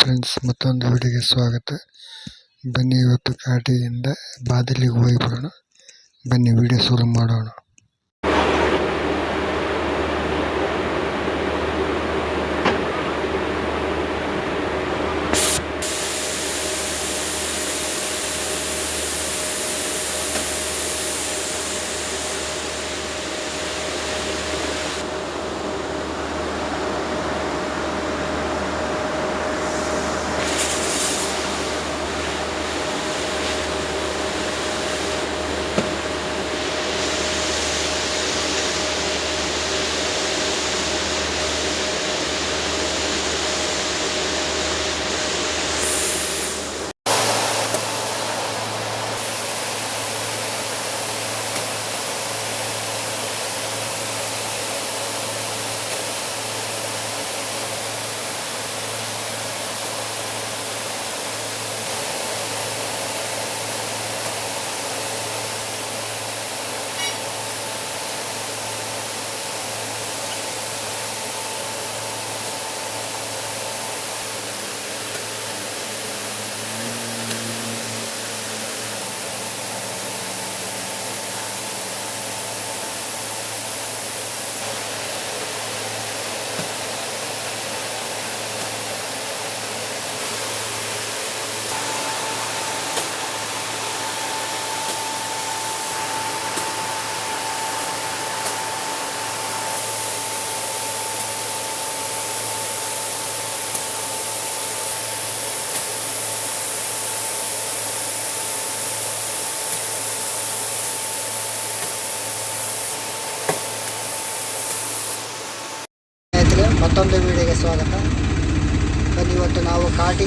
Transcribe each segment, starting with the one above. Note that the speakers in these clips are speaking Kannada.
ಫ್ರೆಂಡ್ಸ್ ಮತ್ತೊಂದು ವಿಡಿಯೋಗೆ ಸ್ವಾಗತ. ಬನ್ನಿ ಇವತ್ತು ಕಾಟಿಯಿಂದ ಬಾದಲಿಗೆ ಹೋಗಿ ಬರೋಣ. ಬನ್ನಿ ವಿಡಿಯೋ ಶುರು ಮಾಡೋಣ.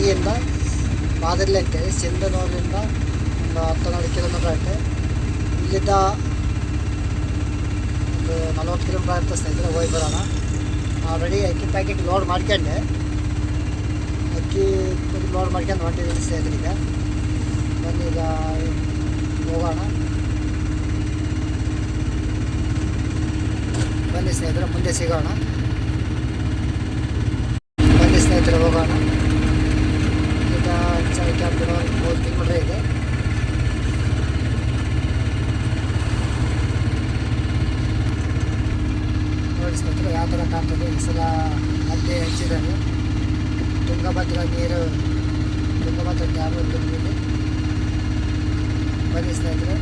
ಸಿಂಧನೂರಿನಿಂದ ಅಂತೇಳಿ ಸಿಂಧನೂರಿಂದ ಒಂದು ಹತ್ತೊಂದು ಕಿಲೋಮೀಟರ್ ಆಗುತ್ತೆ ಇಲ್ಲಿದ್ದ ಒಂದು ನಲ್ವತ್ತು ಕಿಲೋಮೀಟರ್ ಆಗುತ್ತೆ ಸ್ನೇಹಿತರೆ ಹೋಗಿ ಬರೋಣ. ಆಲ್ರೆಡಿ ಅಕ್ಕಿ ಪ್ಯಾಕೆಟ್ ಲೋಡ್ ಮಾಡ್ಕೊಂಡೆ. ಅಕ್ಕಿ ಲೋಡ್ ಮಾಡ್ಕೊಂಡು ಹೊಂಟಿದ್ದೀನಿ ಸ್ನೇಹಿತರಿಗೆ ಬನ್ನಿ ಈಗ ಹೋಗೋಣ. ಬನ್ನಿ ಸ್ನೇಹಿತರೆ, ಮುಂದೆ ಸಿಗೋಣ. ಬನ್ನಿ ಸ್ನೇಹಿತರೆ, ಹೋಗೋಣ. ಮೂರು ಕೂಡ ಇದೆ. ನೋಡಿ ಸ್ನೇಹಿತರೆ ಯಾವ ಥರ ಕಾಣ್ತದೆ ಈ ಸಲ ಅಡ್ಡೆ ಹಚ್ಚಿದ್ದಾರೆ. ತುಂಗಭದ್ರಾ ನೀರು, ತುಂಗಭದ್ರಾ ಡ್ಯಾಮು ತುಂಬಿದೆ. ಬನ್ನಿ ಸ್ನೇಹಿತರೆ.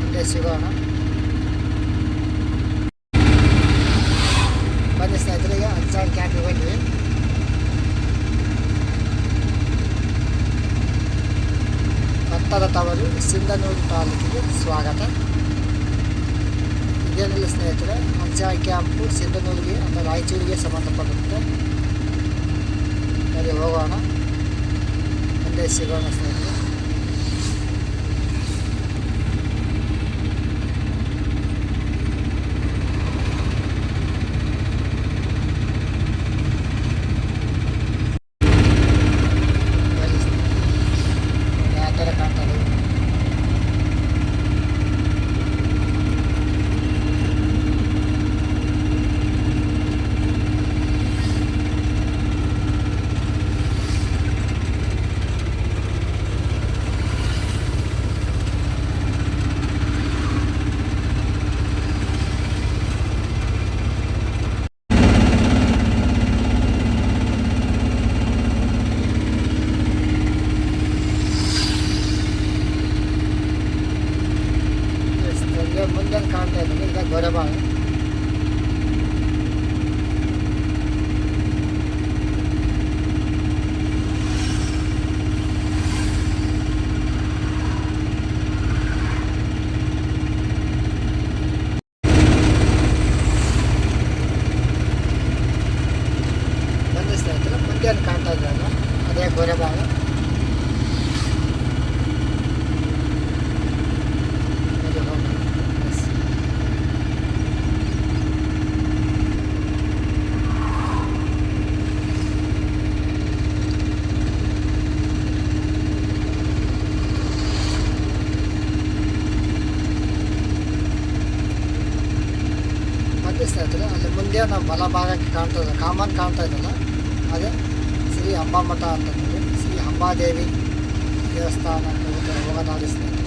ಮುಂದೆ ಸಿಗೋಣ ಬನ್ನಿ ಸ್ನೇಹಿತರಿಗೆ ಹನ್ಸಾರ್ ಕ್ಯಾಂಪಿಗೆ ಬಂದ್ವಿ ಭತ್ತದ ತವರು ಸಿಂಧನೂರು ತಾಲೂಕಿಗೆ ಸ್ವಾಗತ. ಇದೇನಿಲ್ಲ ಸ್ನೇಹಿತರೆ ಹನ್ಸಾರ್ ಕ್ಯಾಂಪು ಸಿಂಧನೂರಿಗೆ ಅಂದರೆ ರಾಯಚೂರಿಗೆ ಸಂಬಂಧಪಡುತ್ತೆ ಸರಿ, ಹೋಗೋಣ. ಮುಂದೆ ಸಿಗೋಣ ಸ್ನೇಹಿತರೆ ಬನ್ನಿ ಸ್ನೇಹಿತರೆ. ಯಾವ ಥರ ಕಾಣ್ತದೆ ಮುಂದೆ ಮುಂದೆ ಕಾಣ್ತಾ ಇದ್ದೀನಿ ಈಗ ಗೊರಬಾಳ ಬನ್ನಿ ಸ್ನೇಹಿತರೆ ಮುಂದೆ ಕಾಣ್ತಾ ಇದ್ರಲ್ಲ ಅದೇ ಗೊರಬಾಳ ಇದು ಹೋಗೋಣ. ಎಸ್. ನಾವು ಕಾಣ್ತದೆ ಕಾಮನ್ ಕಾಣ್ತಾ ಇದ್ದಲ್ಲ ಅದೇ ಶ್ರೀ ಅಂಬಾಮಠ ಅಂತ ಶ್ರೀ ಅಂಬಾದೇವಿ ದೇವಸ್ಥಾನ ಅಂತ ಹೋಗ- ಹೋಗೋದಾದ್ರೆ ಸ್ನೇಹಿತರೆ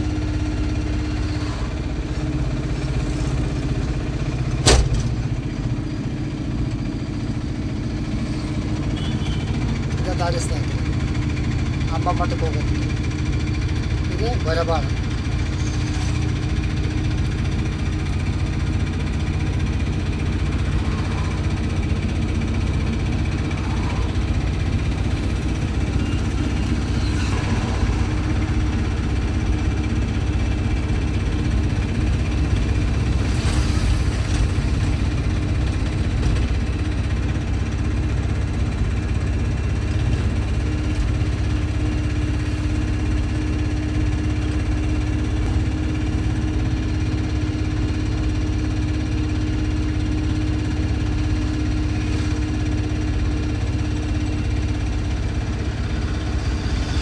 ದಾರಿ ಸ್ನೇಹಿತರೆ ಅಂಬಾಮಠಕ್ಕೆ ಹೋಗೋದು ಇದೆ ಬರಬಾರ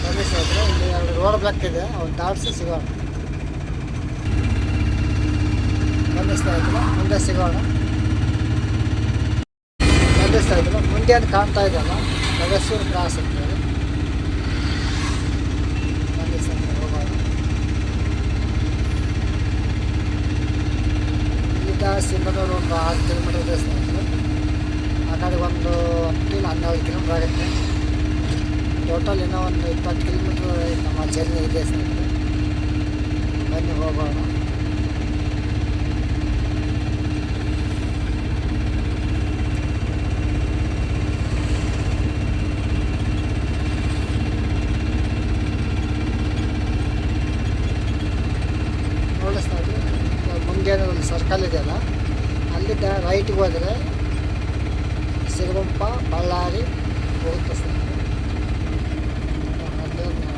ಬನ್ನಿ ಸ್ನೇಹಿತರೆ ಇಲ್ಲಿ ಎರಡು ರೋಡ್ ಬ್ಲಾಕ್ ಇದೆ ಅವ್ನು ದಾಟಿಸಿ ಸಿಗೋಣ ಬನ್ನಿ ಸ್ನೇಹಿತರೆ ಮುಂದೆ ಸಿಗೋಣ ಬನ್ನಿ ಸ್ನೇಹಿತರೆ ಮುಂದೆ ಅಂತ ಕಾಣ್ತಾ ಇದೆಯಲ್ಲ ಕಗಸೂರು ಕ್ರಾಸ್ ಅಂತೇಳಿ ಬನ್ನಿ ಸ್ನೇಹಿತರೆ ಹೋಗೋಣ ಇಲ್ಲಿಂದ ಸಿಂಧನೂರು ಒಂದು ಆರು ಕಿಲೋಮೀಟರ್ ಇದೆ ಸ್ನೇಹಿತರೆ ಆ ಕಡೆ ಒಂದು ಕಿಲೋಮೀಟರ್ ಆಗುತ್ತೆ. ಟೋಟಲ್ ಇನ್ನೂ ಒಂದು ಇಪ್ಪತ್ತು ಕಿಲೋಮೀಟ್ರ್ ನಮ್ಮ ಜರ್ನಿ ಇದೆ ಸ್ನೇಹಿತರೆ ಬನ್ನಿ ಹೋಗೋಣ ನೋಡಿ ಸ್ನೇಹಿತರೆ ಮುಂದೆ ಒಂದು ಸರ್ಕಲ್ ಇದೆಯಲ್ಲ ಅಲ್ಲಿದ್ದ ರೈಟ್ಗೆ ಹೋದರೆ ಸಿರುಗುಂಪ ಬಳ್ಳಾರಿ ಹೋಗುತ್ತೆ ಸ್ನೇಹಿತರೆ ಅಲ್ಲೇ ಒಂದು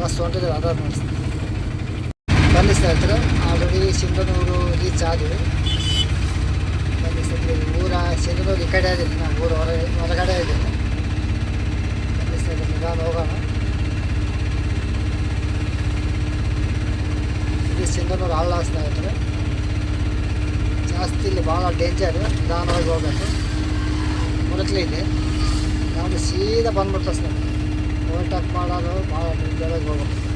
ಬಸ್ ಹೊಂಟಿದೆ ಅದಾದ ಬನ್ನಿ ಸ್ನೇಹಿತರೆ ಆಲ್ರೆಡಿ ಸಿಂಧನೂರು ರೀಚ್ ಆದ್ವಿ ಸ್ನೇಹಿತರೆ, ಊರ ಸಿಂಧನೂರು ಈ ಕಡೆ ಆದಿಲ್ಲ ನಾವು ಊರು ಹೊರ ಹೊರಗಡೆ ಇದ್ದೀನಿ ಬನ್ನಿ ಸ್ನೇಹಿತರೆ, ನಿಧಾನ ಹೋಗೋಣ. ಇದು ಸಿಂಧನೂರು ಹಳ್ಳ ಸ್ನೇಹಿತರೆ. ಜಾಸ್ತಿ ಇಲ್ಲಿ ಭಾಳ ಡೇಂಜರ್ ನಿಧಾನವಾಗಿ ಹೋಗಬೇಕು. ಮುರಕ್ಲಿ ಇದೆ. ನಾವು ಸೀದಾ ಬಂದ್ಬಿಡ್ತಾ ಸ್ನೇಹಿತರೆ. ಓವರ್ಟೇಕ್ ಮಾಡೋದು ಭಾಳ ಡೇಂಜರಾಗಿ ಹೋಗ್ಬೇಕು.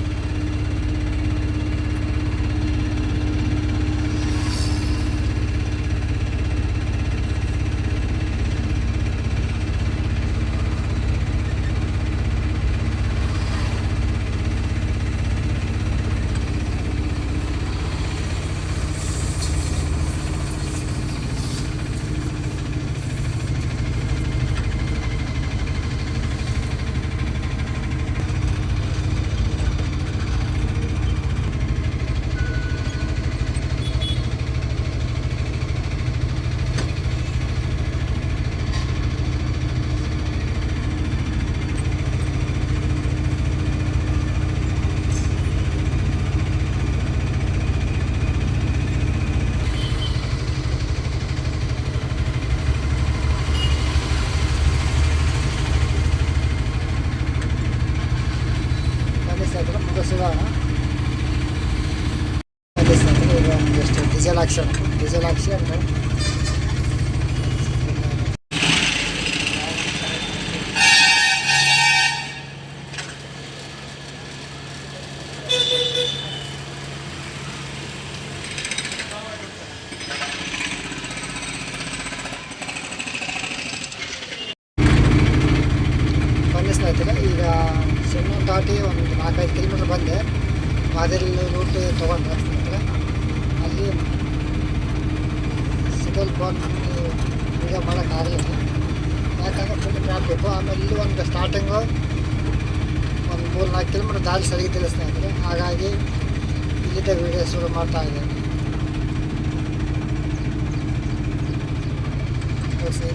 লাগছে ডিজেল লাগছে আপনার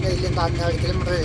ಈಗ ಇಲ್ಲಿಂದ ಹನ್ನೆರಡು ಕಿಲೋಮೀಟ್ರ್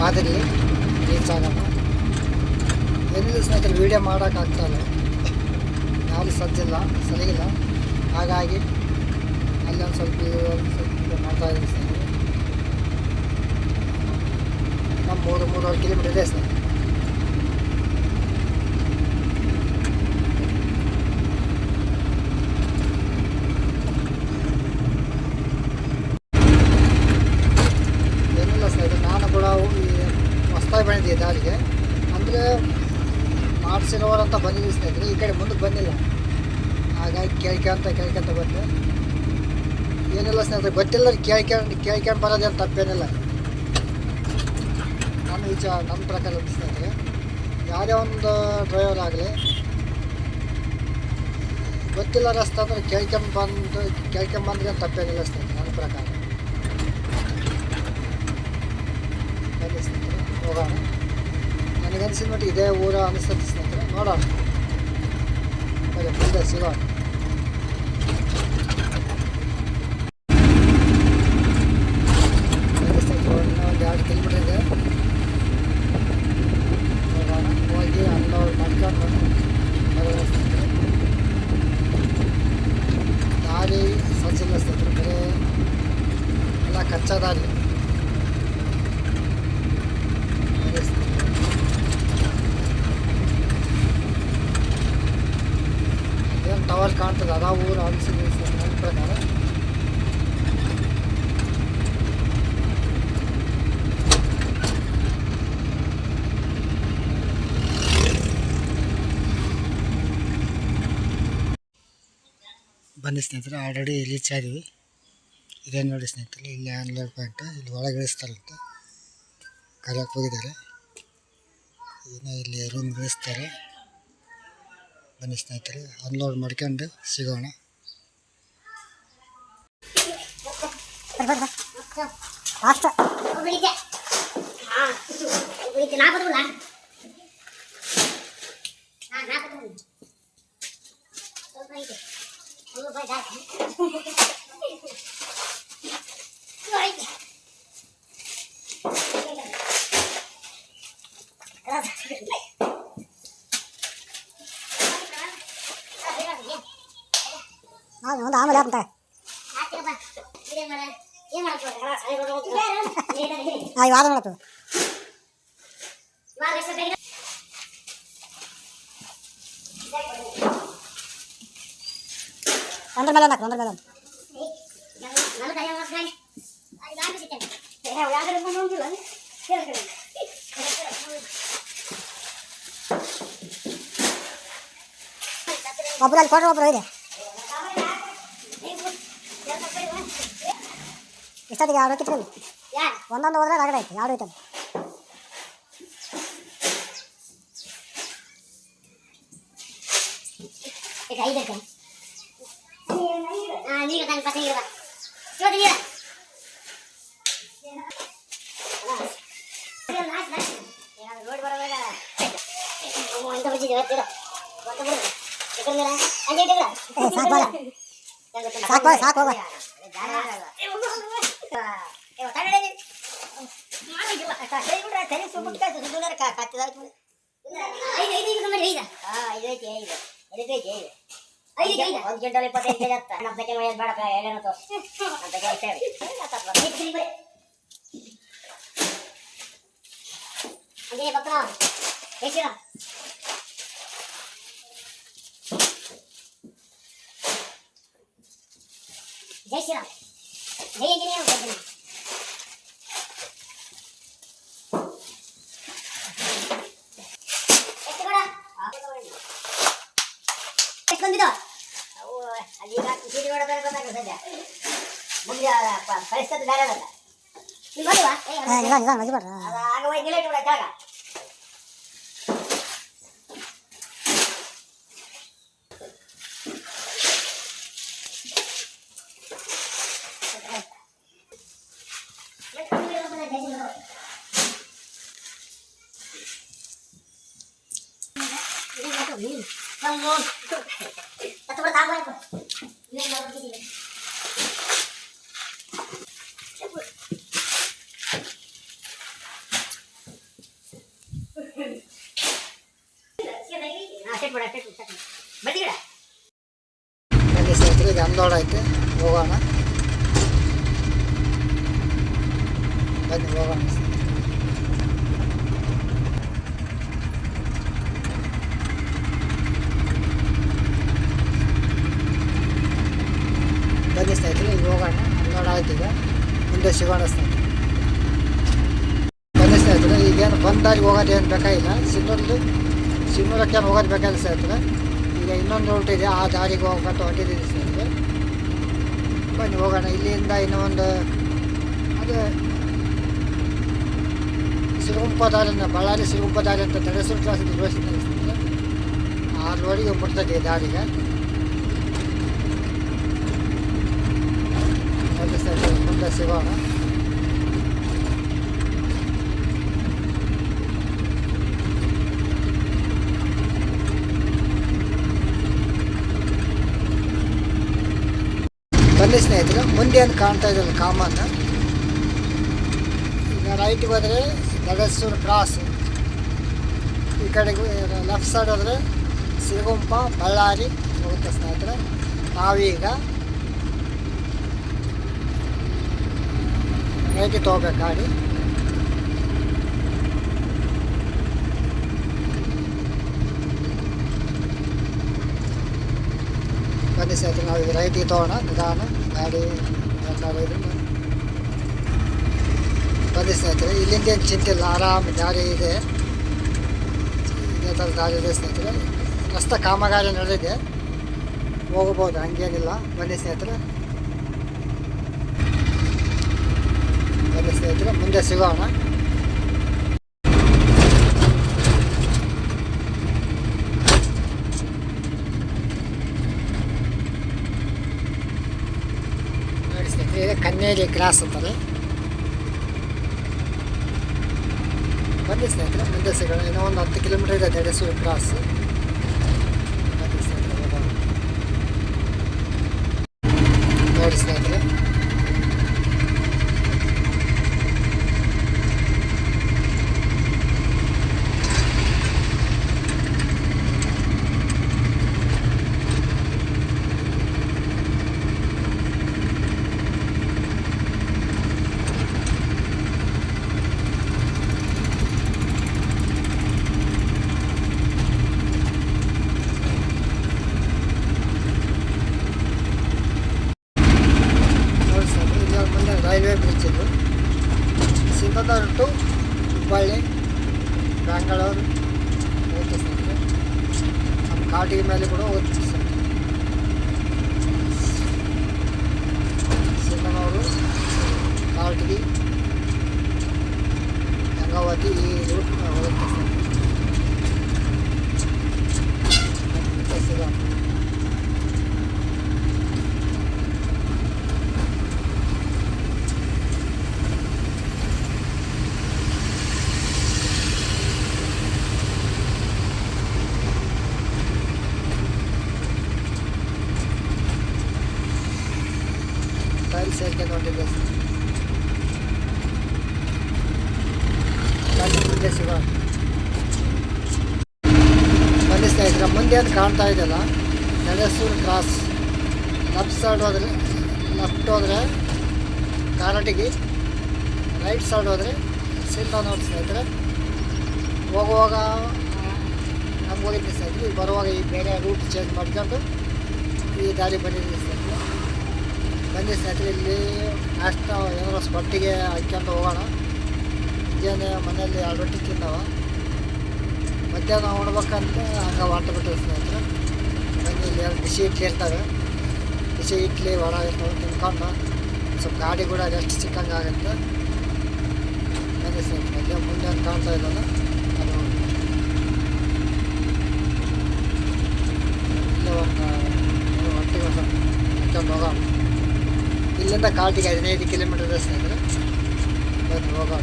ಮಾದರಿ ರೀಚ್ ಆಗೋಣ ಎಲ್ಲೂ ಸ್ನೇಹಿತರು ವೀಡಿಯೋ ಮಾಡೋಕ್ಕಾಗ್ತಾಯಿಲ್ಲ ಯಾರು ಸದ್ದಿಲ್ಲ ಸರಿಗಿಲ್ಲ. ಹಾಗಾಗಿ ಅಲ್ಲೊಂದು ಸ್ವಲ್ಪ ಸ್ವಲ್ಪ ಮಾಡ್ತಾಯಿದ್ದೀನಿ ಸ್ನೇಹಿತರೆ. ನಮ್ಮ ಮೂರು ಮೂರುವರೆ ಕಿಲೋಮೀಟರ್ ಇದೆ ಸ್ನೇಹಿತರೆ ಏನಿಲ್ಲ ಸ್ನೇಹಿತರೆ ನಾನು ಕೂಡ ಹೊಸ್ದಾಗಿ ಬಂದಿದ್ದೆ ದಾರಿಗೆ ಅಂದರೆ ಮಾಡಿಸಿರೋರಂತ ಬಂದಿದ್ದೀವಿ ಸ್ನೇಹಿತರೆ ಈ ಕಡೆ ಮುಂದಕ್ಕೆ ಬಂದಿಲ್ಲ ಹಾಗಾಗಿ ಕೇಳ್ಕೊಂತ ಕೇಳ್ಕೊಂತ ಬಂದೆ ಏನಿಲ್ಲ ಸ್ನೇಹಿತರೆ ಗೊತ್ತಿಲ್ಲ ಕೇಳ್ಕೊಂಡು ಕೇಳ್ಕೊಂಡು ಬರೋದೇನು ತಪ್ಪೇನಿಲ್ಲ. ನನ್ನ ವಿಚಾರ ನನ್ನ ಪ್ರಕಾರ ಸ್ನೇಹಿತರೆ ಯಾವುದೇ ಒಂದು ಡ್ರೈವರ್ ಆಗಲಿ, ಗೊತ್ತಿಲ್ಲ ರಸ್ತೆ ಅಂದರೆ ಕೇಳ್ಕೊಂಡು ಬಂದು ಏನು ತಪ್ಪೇನಿಲ್ಲ ಸ್ನೇಹಿತರೆ ನನ್ನ ಪ್ರಕಾರ. ಹೋಗೋಣ. ನನಗನ್ಸಿದ ಮಟ್ಟಿಗೆ ಇದೇ ಊರ ಅನಿಸುತ್ತೆ ಸ್ನೇಹಿತರೆ, ನೋಡೋಣ. ಮುಂದೆ ಸಿಗೋಣ ಬನ್ನಿ ಸ್ನೇಹಿತರೆ ಇನ್ನೂ ಒಂದು ಎರಡು ಕಿಲೋಮೀಟರ್ ಇದೆ ಹೋಗೋಣ ಹೋಗಿ ಅನ್ಲೋಡ್ ಮಾಡ್ಕೊಂಡು ಬರೋಣ ಸ್ನೇಹಿತರೆ ದಾರಿ ಸಜ್ಜಿಲ್ಲ ಸ್ನೇಹಿತರೆ ಬರೀ ಎಲ್ಲ ಕಚ್ಚಾ ದಾರಿ ಬನ್ನಿ ಸ್ನೇಹಿತರೆ. ಟವರ್ ಕಾಣ್ತದೆ. ಅದ ಊರು ಅನಿಸಿದೆ ನನ್ನ ಪ್ರಕಾರ. ಬಂದ ಸ್ನೇಹಿತರೆ ಆಲ್ರೆಡಿ ರೀಚ್ ಆಗಿವಿ ಇದೇನು ನೋಡಿ ಸ್ನೇಹಿತರೆ, ಇಲ್ಲಿ ಆನ್ಲೈನ್ ಪಾಯಿಂಟ್ ಇಲ್ಲಿ ಒಳಗೆ ಇಳಿಸ್ತಾರಂತೆ. ಕರೆಕ್ಟ್ ಹೋಗಿದ್ದಾರೆ. ಇನ್ನು ಇಲ್ಲಿ ರೂಮ್ ಇಳಿಸ್ತಾರೆ. ಬನ್ನಿ ಸ್ನೇಹಿತರೆ ಅನ್ಲೋಡ್ ಮಾಡ್ಕೊಂಡು ಸಿಗೋಣ. ಫಾಸ್ಟ್ ಒಬ್ಬಳಿಗೆ ಅಂತ ಹಾಂ ವಾದ ಮಾಡತ್ತು ಒಂದ್ರ ಮೇಲೆ ಹಾಕು ಒಂದ್ರ ಮೇಲೆ ಒಂದು. ಒಬ್ರು ಅಲ್ಲಿ ಕೊಡ್ರಿ ಒಬ್ರು ಇದೆ ಇಷ್ಟೊತ್ತಿಗೆ ಎರಡು ಕಿತ್ಕೊಳ್ಳಿ ಒಂದೊಂದು ಹೋದ್ರೆ ರಗಡ ಐತೆ ಎರಡು ಐತೆ ನೀರು ತಂದು ಪಸ ಒಂದು ಕ್ವಿಂಟಲ್ ಇಪ್ಪತ್ತೈದು ಕೆಜಿ ಹತ್ತ ನಮ್ಮ ಸೆಕೆಂಡ್ ವಯಸ್ಸು ಬೇಡ ಏನೇನೋ ತೋ ನಮ್ಮ ಸೆಕೆಂಡ್ ಸೇರಿ ಹಂಗೆ ಭಕ್ತರ ಜೈ ಶ್ರೀರಾಮ್ ಜೈ ಶ್ರೀರಾಮ್ இதான் வச்சு பாடுறேன் அங்கே போய் நிலைட்டு விட கேட்க Kamu, kamu, kamu, kamu, kamu, kamu, kamu, kamu, kamu, unload ಐತೆ, ಹೋಗೋಣ. ಬನ್ನಿ ಹೋಗೋಣ. ಬನ್ನಿ ಸ್ನೇಹಿತರೆ ಈಗ ಹೋಗೋಣ. ಅನ್ಲೋಡ್ ಆಯ್ತು ಈಗ. ಮುಂದೆ ಸಿಗೋಣ ಸ್ನೇಹಿತರೆ. ಬನ್ನಿ ಸ್ನೇಹಿತರೆ, ಈಗೇನು ಬಂದಾಗಿ ಹೋಗೋದು ಏನು ಬೇಕಾಗಿಲ್ಲ ಸಿಗ್ನಲ್ದು ಸಿಗ್ನಲಕ್ಕೆ ಹೋಗೋದು ಬೇಕಾಗಿಲ್ಲ ಸ್ನೇಹಿತರೆ. ಈಗ ಇನ್ನೊಂದು ರೂಟ್ ಇದೆ, ಆ ದಾರಿಗೆ ಹೋಗ್ಬಿಟ್ಟು ಹೊಂಟಿದ್ದೀವಿ ಸರ್ ಬನ್ನಿ, ಹೋಗೋಣ. ಇಲ್ಲಿಂದ ಇನ್ನೂ ಒಂದು ಅದು ಸಿರುಗುಂಪ ಬಳ್ಳಾರಿ ಸಿರುಗುಂಪ ದಾರಿ ಅಂತ ತಡೆಸೂರು ಕ್ಲಾಸ್ ಸ್ನೇಹಿತರೆ ಆ ರೋಡಿಗೆ ಮುಟ್ತದೆ ದಾರಿಗೆ. ಸ್ನೇಹಿತರೆ ಮುಂದೆ ಸಿಗೋಣ. ಬನ್ನಿ ಸ್ನೇಹಿತರೆ, ಮುಂದೆ ಏನು ಕಾಣ್ತಾ ಇದ್ದಲ್ಲ ಕಾಮನ್ ಈಗ ರೈಟ್ಗೆ ಹೋದರೆ ಗಡಸೂರು ಕ್ರಾಸ್ ಈ ಕಡೆಗೆ ಲೆಫ್ಟ್ ಸೈಡ್ ಹೋದರೆ ಸಿರುಗುಂಪ, ಬಳ್ಳಾರಿ ಹೋಗುತ್ತೆ ಸ್ನೇಹಿತರೆ. ನಾವೀಗ ರೈಟಿಗೆ ತೊಗೋಬೇಕು ಗಾಡಿ. ಬನ್ನಿ ಸಹಿತ ನಾವು ಈಗ ರೈಟಿಗೆ ತೊಗೋಣ ನಿಧಾನ ಗಾಡಿ ಇದನ್ನು ಬನ್ನಿ ಸ್ನೇಹಿತರೆ ಇಲ್ಲಿಂದ ಏನು ಚಿಂತೆ ಇಲ್ಲ ಆರಾಮ ದಾರಿ ಇದೆ ಇದೇ ಥರ ದಾರಿ ಇದೆ ಸ್ನೇಹಿತರೆ ರಸ್ತೆ ಕಾಮಗಾರಿ ನಡೆದಿದೆ ಹೋಗ್ಬೋದು ಹಂಗೇನಿಲ್ಲ ಬನ್ನಿ ಸ್ನೇಹಿತರೆ ಬನ್ನಿ ಸ್ನೇಹಿತರೆ ಮುಂದೆ ಸಿಗೋಣ ನೋಡಿ ಸ್ನೇಹಿತರೆ ಇದು ಕನ್ನೇರಿ ಕ್ರಾಸ್ ಅಂತಾರೆ. ಬನ್ನಿ ಸ್ನೇಹಿತರೆ ಮುಂದೆ ಸಿಗೋಣ ಇನ್ನೂ ಒಂದು ಹತ್ತು ಕಿಲೋಮೀಟರ್ ಇದೆ ದಡಸೂರು ಕ್ರಾಸ್ ಬನ್ನಿ ಸ್ನೇಹಿತರೆ ಹೋಗೋಣ. ನೋಡಿ ಸ್ನೇಹಿತರೆ ನೋಡಿ ಸ್ನೇಹಿತರೆ ಇಲ್ಲಿ ಮುಂದೆ ರೈಲ್ವೆ ಬ್ರಿಡ್ಜ್ ಇದು ಸಿಂಧನೂರು ಟು ಹುಬ್ಬಳ್ಳಿ ಬ್ಯಾಂಗಳೂರು ಹೋಗುತ್ತೆ ಸ್ನೇಹಿತರೆ ನಮ್ಮ ಕಾಟಿಗೆ ಮೇಲೆ ಕೂಡ ಹೋಗುತ್ತೆ ಸ್ನೇಹಿತರೆ ಸಿಂಧನೂರು ಕಾಟಿಗೆ ಗಂಗಾವತಿ ಈ ರೂಟ್ ಹೋಗುತ್ತೆ ಸ್ನೇಹಿತರೆ ಮತ್ತೆ ಸಿಗೋಣ. ಟೈಲ್ ಸೇರ್ಕೊಂಡು ಹೊಂಟಿದೆ ಟೈಲ್ ಮುಂದೆ ಸಿಗೋಣ ಬನ್ನಿ ಸ್ನೇಹಿತರೆ ಮುಂದೆ ಏನು ಇದೆಯಲ್ಲ ನೆಲೆಸೂರು ಕ್ರಾಸ್. ಲೆಫ್ಟ್ ಸೈಡ್ ಹೋದರೆ ಲೆಫ್ಟ್ ಹೋದರೆ, ಕಾರಟಗಿ. ರೈಟ್ ಸೈಡ್ ಹೋದರೆ, ಸಿಂಧ ನೋಡಿ ಸ್ನೇಹಿತರೆ ಹೋಗುವಾಗ ನಮ್ಗೆ ಹೋಗಿದ್ದೆ ಸ್ನೇಹಿತರೆ ಬರುವಾಗ ಈ ಬೇರೆ ರೂಟ್ ಚೇಂಜ್ ಮಾಡ್ಕೊಂಡು ಈ ದಾರಿ ಬಂದಿದ್ದೀನಿ ಸ್ನೇಹಿತರೆ ಬನ್ನಿ ಸ್ನೇಹಿತರೆ ಇಲ್ಲಿ ನಾಷ್ಟ ಏನಾರು ಸ್ಪಟ್ಟಿಗೆ ಹಾಕ್ಕೊಂಡು ಹೋಗೋಣ. ಮುಂಜಾನೆ ಮನೆಯಲ್ಲಿ ಎರಡು ರೊಟ್ಟಿ ತಿಂದವ. ಮಧ್ಯಾಹ್ನ ಉಣ್ಬೇಕಂತ ಹಂಗೆ ಹೊಂಟು ಬಿಟ್ಟಿವಿ ಸ್ನೇಹಿತರೆ. ಬನ್ನಿ, ಇಲ್ಲಿ ಬಿಸಿ ಇಡ್ಲಿ ಇರ್ತವೆ. ಬಿಸಿ ಇಡ್ಲಿ ಒಣ ಇರ್ತವೆ ತಿನ್ಕೊಂಡು ಸ್ವಲ್ಪ ಗಾಡಿ ಕೂಡ ರೆಸ್ಟ್ ಸಿಕ್ಕಂಗೆ ಆಗುತ್ತೆ. ಬನ್ನಿ ಸ್ನೇಹಿತರೆ, ಇಲ್ಲೇ ಮುಂದೆ ಅಂತ ಕಾಣ್ತಾ ಇದ್ದಲ್ಲ ಅದು ಇಲ್ಲೇ ಒಂದು ಹೋಗೋಣ. ಇಲ್ಲಿಂದ ಕಾಟಿಗೆ ಹದಿನೈದು ಕಿಲೋಮೀಟರ್ ಸ್ನೇಹಿತರೆ. ಬನ್ನಿ, ಹೋಗೋಣ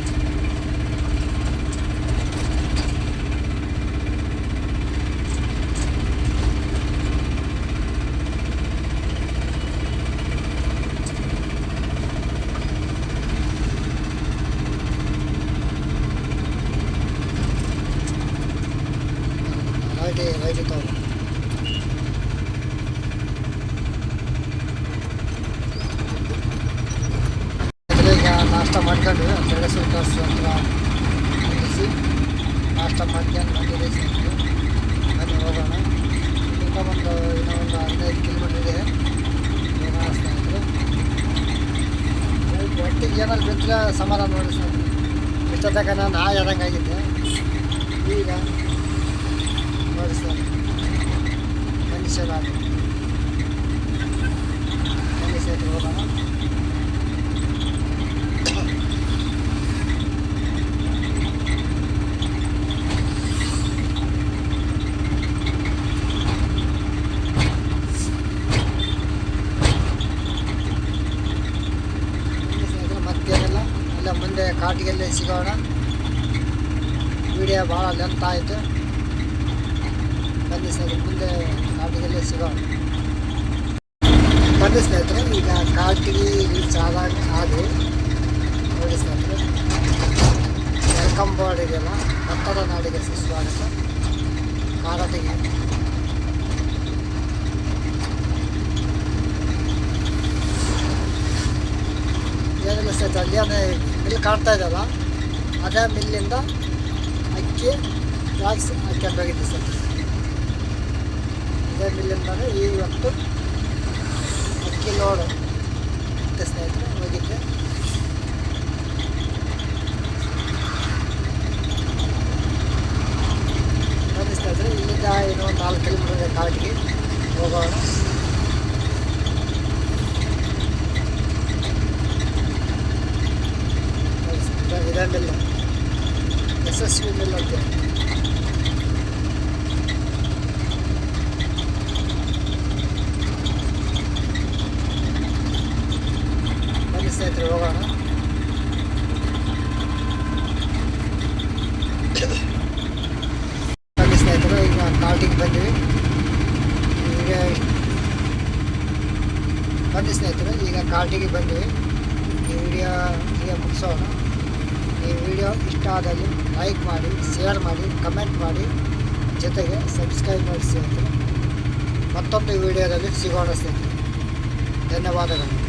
ರೈಟ್ ರೈಟ್ ತಗೊಂಡು ಈಗ ನಾಷ್ಟ ಮಾಡ್ಕೊಂಡು ಬೆಳೆಸು ಕಾಸು ಹತ್ರ ನಿಲ್ಲಿಸಿ ನಾಷ್ಟ ಮಾಡ್ಕೊಂಡು ಬಂದಿದೆ ಸ್ನೇಹಿತರೆ ಬನ್ನಿ ಹೋಗೋಣ ಇಲ್ಲಿಂದ ಒಂದು ಇನ್ನೂ ಒಂದು ಹದಿನೈದು ಕಿಲೋಮೀಟ್ರ್ ಇದೆ ಹೋಗೋಣ ಸ್ನೇಹಿತರೆ ಒಟ್ಟಿಗೆ ಏನಾದ್ರು ಬಿಟ್ಟರೆ ಸಮಾಧಾನ ನೋಡಿ ಸ್ನೇಹಿತರೆ ನಾನು ಆ ಆದಂಗಾಗಿದ್ದೆ ಈಗ ನೋಡಿ ಸರ್ ಮನುಷ್ಯನಾಗಿ ಮನುಷ್ಯ ಹೋಗೋಣ. ಮುಂದೆ ಕಾಟಿಗೆಲ್ಲೇ ಸಿಗೋಣ. ವಿಡಿಯೋ ಭಾಳ ಲೆಂತ್ ಆಯಿತು. ಬನ್ನಿ ಸರ್, ಮುಂದೆ ಕಾಟಿಗೆಲ್ಲೇ ಸಿಗೋಣ. ಬನ್ನಿ ಸ್ನೇಹಿತರೆ, ಈಗ ಕಾಟಿಗೆ ರೀಚ್ ಆದಾಗ ಆದ್ವಿ ನೋಡಿ ಸ್ನೇಹಿತರೆ. ವೆಲ್ಕಮ್ ಬೋರ್ಡ್ ಇದೆಯಲ್ಲ ಭತ್ತದ ನಾಡಿಗೆ ಸುಸ್ವಾಗತ ಕಾರಟಿಗೆ ಏನಿಲ್ಲ ಸ್ನೇಹಿತರೆ ಅಲ್ಲಿ ಮಿಲ್ ಕಾಣ್ತಾ ಇದೆಯಲ್ಲ ಅದೇ ಮಿಲ್ಲಿಂದ ಅಕ್ಕಿ ಟ್ಯಾಕ್ಸ್ ಹಾಕಬೇಕಾಗಿತ್ತು ಸರ್. ಸರ್ ಅದೇ ಮಿಲ್ಲಿಂದಲೇ ಇವತ್ತು ಅಕ್ಕಿ ಲೋಡು ಮತ್ತೆ ಸ್ನೇಹಿತರೆ, ಹೋಗಿದ್ದೆ. ಬನ್ನಿ ಸ್ನೇಹಿತರೆ, ಇಲ್ಲಿಂದ ಏನೋ ನಾಲ್ಕು ಕಿಲೋಮೀಟರ್ ಕಾಟಿಗೆ ಹೋಗೋಣ. ಇದೇ. ಮಿಲ್ ಯಶಸ್ವಿ ಮಿಲ್ ಅಂತ ಬನ್ನಿ ಸ್ನೇಹಿತರೆ ಹೋಗೋಣ ಬನ್ನಿ ಸ್ನೇಹಿತರೆ ಈಗ ಕಾಟಿಗೆ ಬಂದ್ವಿ ಈಗ ಬನ್ನಿ ಸ್ನೇಹಿತರೆ ಈಗ ಕಾಟಿಗೆ ಬಂದ್ವಿ ಈ ವಿಡಿಯೋ ಈಗ ಮುಗಿಸೋಣ ಈ ವಿಡಿಯೋ ಇಷ್ಟ ಆದಲ್ಲಿ ಲೈಕ್ ಮಾಡಿ ಶೇರ್ ಮಾಡಿ ಕಮೆಂಟ್ ಮಾಡಿ. ಜೊತೆಗೆ ಸಬ್ಸ್ಕ್ರೈಬ್ ಮಾಡಿ ಸ್ನೇಹಿತರೆ. ಮತ್ತೊಂದು ವಿಡಿಯೋದಲ್ಲಿ ಸಿಗೋಣ ಸ್ನೇಹಿತರೆ. ಧನ್ಯವಾದಗಳು.